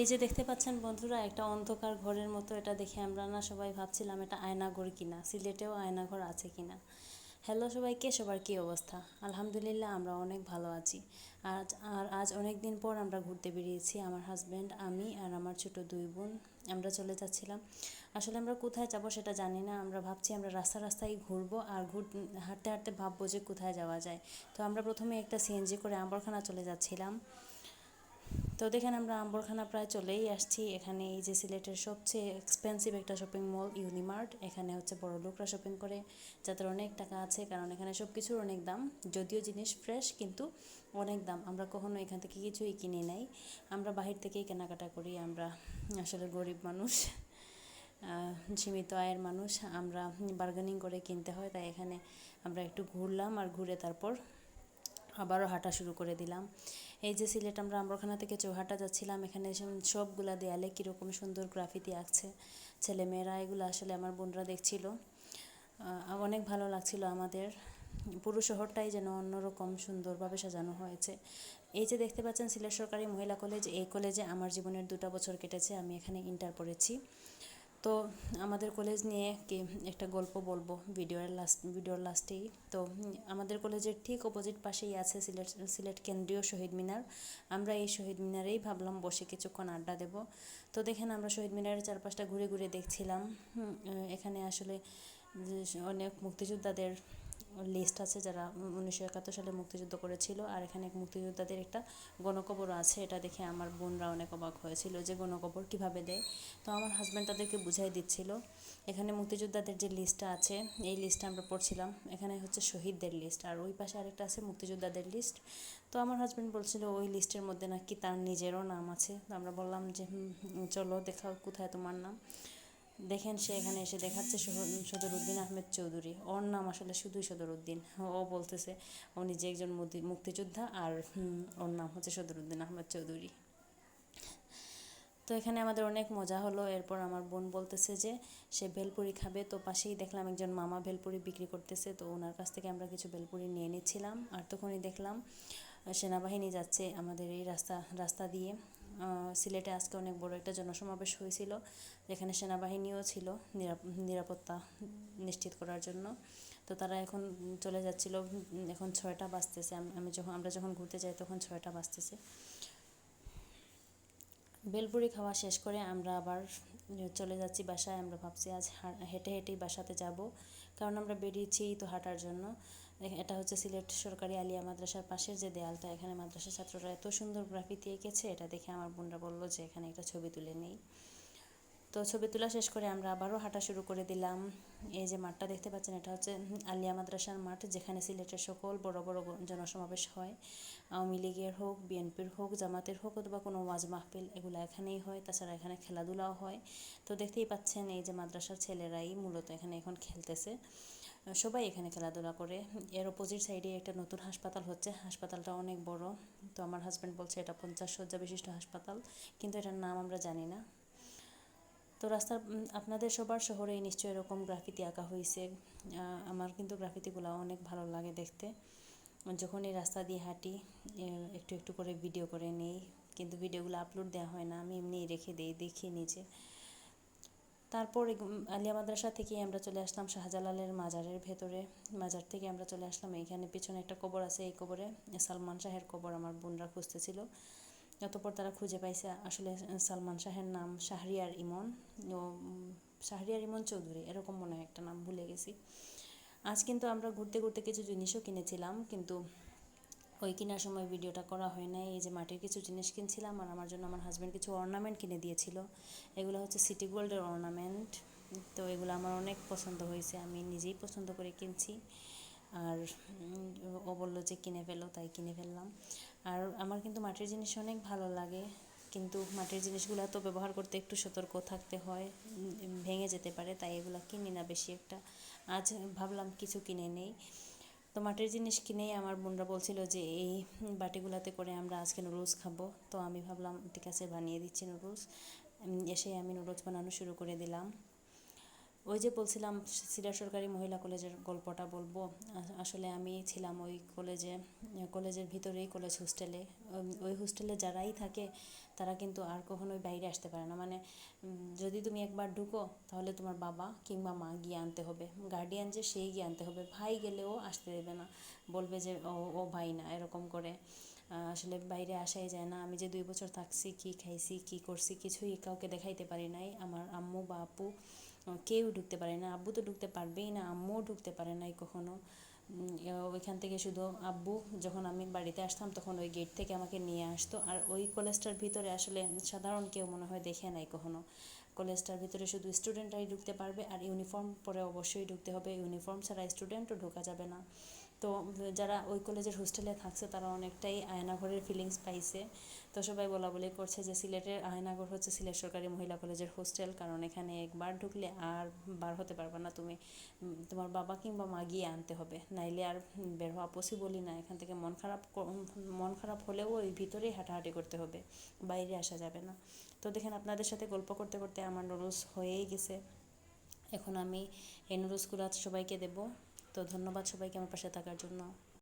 এই যে দেখতে পাচ্ছেন বন্ধুরা, একটা অন্ধকার ঘরের মতো এটা দেখে আমরা না সবাই ভাবছিলাম এটা আয়নাঘর কিনা, সিলেটেও আয়নাঘর আছে কিনা। হ্যালো সবাইকে, সবার কী অবস্থা? আলহামদুলিল্লাহ আমরা অনেক ভালো আছি। আজ, আর আজ অনেক দিন পর আমরা ঘুরতে বেরিয়েছি, আমার হাজব্যান্ড আমি আর আমার ছোট দুই বোন, আমরা চলে যাচ্ছিলাম। আসলে আমরা কোথায় যাব সেটা জানি না, আমরা ভাবছি আমরা রাস্তা রাস্তায় ঘুরবো আর ঘুর, হাঁটতে হাঁটতে ভাববো যে কোথায় যাওয়া যায়। তো আমরা প্রথমে একটা সিএনজি করে আম্বরখানা চলে যাচ্ছিলাম। তো দেখেন আমরা আম্বরখানা প্রায় চলেই আসছি। এখানে এই যে সিলেটের সবচেয়ে এক্সপেন্সিভ একটা শপিং মল ইউনিমার্ট এখানে হচ্ছে বড় লোকরা শপিং করে, যাদের অনেক টাকা আছে, কারণ এখানে সব কিছুর অনেক দাম। যদিও জিনিস ফ্রেশ কিন্তু অনেক দাম। আমরা কখনো এখান থেকে কিছুই কিনে নাই। আমরা বাহির থেকেই কেনাকাটা করি। আমরা আসলে গরিব মানুষ সীমিত আয়ের মানুষ। আমরা বার্গেনিং করে কিনতে হয়, তাই এখানে আমরা একটু ঘুরলাম আর ঘুরে তারপর আবারও হাঁটা শুরু করে দিলাম। এই যে সিলেট আমরা আম্বরখানা থেকে চৌহাটা যাচ্ছিলাম, এখানে সবগুলা দেয়ালে কীরকম সুন্দর গ্রাফিতি আঁকছে। ছেলেমেয়েরা এগুলো আসলে আমার বোনরা দেখছিল। অনেক ভালো লাগছিল আমাদের। পুরো শহরটাই যেন অন্যরকম সুন্দরভাবে সাজানো হয়েছে। এই যে দেখতে পাচ্ছেন সিলেট সরকারি মহিলা কলেজ, এই কলেজে আমার জীবনের দুটা বছর কেটেছে, আমি এখানে ইন্টার পড়েছি। তো আমাদের কলেজ নিয়ে কি একটা গল্প বলব ভিডিওর লাস্ট ভিডিওর লাস্টেই তো আমাদের কলেজের ঠিক অপোজিট পাশেই আছে সিলেট সিলেট কেন্দ্রীয় শহীদ মিনার। আমরা এই শহীদ মিনারেই ভাবলাম বসে কিছুক্ষণ আড্ডা দেব। তো দেখেন আমরা শহীদ মিনারের চারপাশটা ঘুরে ঘুরে দেখছিলাম। এখানে আসলে অনেক মুক্তিযোদ্ধাদের লিস্ট আছে যারা উনিশশো একাত্তর সালে মুক্তিযুদ্ধ করেছিল। আর এখানে মুক্তিযোদ্ধাদের একটা গণকবর আছে, এটা দেখে আমার বোনরা অনেক অবাক হয়েছিল যে গণকবর কীভাবে দেয়। তো আমার হাজব্যান্ড তাদেরকে বুঝাই দিচ্ছিল। এখানে মুক্তিযোদ্ধাদের যে লিস্টটা আছে, এই লিস্টটা আমরা পড়ছিলাম। এখানে হচ্ছে শহীদদের লিস্ট আর ওই পাশে আরেকটা আছে মুক্তিযোদ্ধাদের লিস্ট তো আমার হাজব্যান্ড বলছিল, ওই লিস্টের মধ্যে নাকি তার নিজেরও নাম আছে। তো আমরা বললাম যে চলো দেখাও কোথায় তোমার নাম? দেখেন সে এখানে এসে দেখাচ্ছে সদরুদ্দিন আহমেদ চৌধুরী। ওর নাম আসলে শুধুই সদরুদ্দিন ও বলতেছে, ও নিজে একজন মুক্তিযোদ্ধা আর ওর নাম হচ্ছে সদরুদ্দিন আহমেদ চৌধুরী। তো এখানে আমাদের অনেক মজা হলো। এরপর আমার বোন বলতেছে যে, সে ভেলপুরি খাবে। তো পাশেই দেখলাম একজন মামা ভেলপুরি বিক্রি করতেছে। তো ওনার কাছ থেকে আমরা কিছু ভেলপুরি নিয়ে নিচ্ছিলাম। আর তখনই দেখলাম, সেনাবাহিনী যাচ্ছে আমাদের এই রাস্তা রাস্তা দিয়ে। সিলেটে আজকে অনেক বড় একটা জনসমাবেশ হয়েছিল, যেখানে সেনাবাহিনীও ছিল নিরাপত্তা নিশ্চিত করার জন্য। তো তারা এখন চলে যাচ্ছিল, এখন ছয়টা বাজতেছে, আমি যখন, আমরা যখন ঘুরতে যাই তখন ছয়টা বাজতেছে। বেলপুরি খাওয়া শেষ করে আমরা আবার চলে যাচ্ছি বাসায়, আমরা ভাবছি আজ হেঁটে হেঁটেই বাসাতে যাব, কারণ আমরা বেরিয়েছি তো হাঁটার জন্য। এটা হচ্ছে সিলেট সরকারি আলিয়া মাদ্রাসার পাশের যে দেয়ালটা, এখানে মাদ্রাসার ছাত্ররা এত সুন্দর গ্রাফিতি এঁকেছে, এটা দেখে আমার বোনরা বলল যে এখানে একটা ছবি তুলে নেই। তো ছবি তোলা শেষ করে আমরা আবারও হাঁটা শুরু করে দিলাম। এই যে মাঠটা দেখতে পাচ্ছেন, এটা হচ্ছে আলিয়া মাদ্রাসার মাঠ, যেখানে সিলেটের সকল বড় বড় জনসমাবেশ হয়। আওয়ামী লীগের হোক, বিএনপির হোক, জামাতের হোক অথবা কোনো ওয়াজ মাহফিল, এগুলো এখানেই হয়। তাছাড়া এখানে খেলাধুলাও হয়। তো দেখতেই পাচ্ছেন, এই যে মাদ্রাসার ছেলেরাই মূলত এখানে এখন খেলতেছে। সবাই এখানে খেলাধুলা করে। এর অপোজিট সাইডে একটা নতুন হাসপাতাল হচ্ছে। হাসপাতালটা অনেক বড়। তো আমার হাজব্যান্ড বলছে এটা পঞ্চাশ শয্যা বিশিষ্ট হাসপাতাল। কিন্তু এটার নাম আমরা জানি না। তো রাস্তার আপনাদের সবার শহরেই নিশ্চয়ই এরকম গ্রাফিতি আঁকা হয়েছে। আমার কিন্তু গ্রাফিতিগুলো অনেক ভালো লাগে দেখতে। যখন এই রাস্তা দিয়ে হাঁটি একটু একটু করে ভিডিও করে নেই। কিন্তু ভিডিওগুলো আপলোড দেওয়া হয় না। আমি এমনিই রেখে দিই, দেখি নিজে। তারপর আলিয়া মাদ্রাসা থেকে আমরা চলে আসলাম শাহজালালের মাজারের ভেতরে। মাজার থেকে আমরা চলে আসলাম এইখানে। পিছনে একটা কবর আছে, এই কবরে সালমান শাহের কবর আমার বোনরা খুঁজতেছিল। অতপর তারা খুঁজে পাইছে আসলে সালমান শাহের নাম শাহরিয়ার ইমন। ও শাহরিয়ার ইমন চৌধুরী, এরকম মনে হয় একটা নাম ভুলে গেছি। আজ কিন্তু আমরা ঘুরতে ঘুরতে কিছু জিনিসও কিনেছিলাম, কিন্তু ওই কেনার সময় ভিডিওটা করা হয় নাই। এই যে মাটির কিছু জিনিস কিনছিলাম আর আমার জন্য আমার হাজব্যান্ড কিছু অর্নামেন্ট কিনে দিয়েছিল। এগুলো হচ্ছে সিটি গোল্ডের অর্নামেন্ট তো এগুলো আমার অনেক পছন্দ হয়েছে, আমি নিজেই পছন্দ করে কিনছি। আর ও বলল যে কিনে ফেলো, তাই কিনে ফেললাম। আর আমার কিন্তু মাটির জিনিস অনেক ভালো লাগে, কিন্তু মাটির জিনিসগুলো তো ব্যবহার করতে একটু সতর্ক থাকতে হয় ভেঙে যেতে পারে, তাই এগুলো কিনি না বেশি একটা। আজ ভাবলাম কিছু কিনে নেই। তো মাটির জিনিস কিনেই আমার বোনরা বলছিল যে এই বাটিগুলাতে করে আমরা আজকে নুডলস খাব। তো আমি ভাবলাম, ঠিক আছে, বানিয়ে দিচ্ছি নুডলস এসে আমি নুডলস বানানো শুরু করে দিলাম। ওই যে বলছিলাম সিলেট সরকারি মহিলা কলেজের গল্পটা বলব। আসলে আমি ছিলাম ওই কলেজে, কলেজের ভিতরেই কলেজ হোস্টেলে। ওই হোস্টেলে যারাই থাকে, তারা কিন্তু আর কখনোই বাইরে আসতে পারে না। মানে যদি তুমি একবার ঢুকো, তাহলে তোমার বাবা কিংবা মা গিয়ে আনতে হবে। গার্ডিয়ান যে, সেই গিয়ে আনতে হবে। ভাই গেলেও আসতে দেবে না। বলবে যে, ও ও ভাই না, এরকম করে। আসলে বাইরে আসাই যায় না। আমি যে দুই বছর থাকছি, কি খাইছি, কি করছি, কিছুই কাউকে দেখাইতে পারি নাই। আমার আম্মু বা আপু কেউ ঢুকতে পারে না, আব্বু তো ঢুকতে পারবেই না, আম্মুও ঢুকতে পারে নাই কখনো। ওইখান থেকে শুধু আব্বু, যখন আমি বাড়িতে আসতাম তখন ওই গেট থেকে আমাকে নিয়ে আসতো। আর ওই কলেজটার ভিতরে আসলে সাধারণ কেউ মনে হয় দেখে নাই কখনো। কলেজটার ভিতরে শুধু স্টুডেন্টরাই ঢুকতে পারবে, আর ইউনিফর্ম পরে অবশ্যই ঢুকতে হবে। ইউনিফর্ম ছাড়া স্টুডেন্টও ঢোকা যাবে না। তো, যারা ওই কলেজের হোস্টেলে থাকছে, তারা অনেকটাই আয়নাঘরের ফিলিংস পাইছে। তো সবাই বলা বলি করছে যে, সিলেটের আয়নাঘর হচ্ছে সিলেট সরকারি মহিলা কলেজের হোস্টেল কারণ এখানে একবার ঢুকলে আর বার হতে পারবে না। তুমি তোমার বাবা কিংবা মা গিয়ে আনতে হবে, নাইলে আর বের হওয়া পসিবলই না। এখান থেকে মন খারাপ মন খারাপ হলেও ওই ভিতরেই হাঁটাহাঁটি করতে হবে, বাইরে আসা যাবে না। তো দেখেন, আপনাদের সাথে গল্প করতে করতে আমার নুডলস হয়েই গেছে। এখন আমি এই নুডলসগুলো সবাইকে দেবো। তো ধন্যবাদ সবাইকে আমার পাশে থাকার জন্য।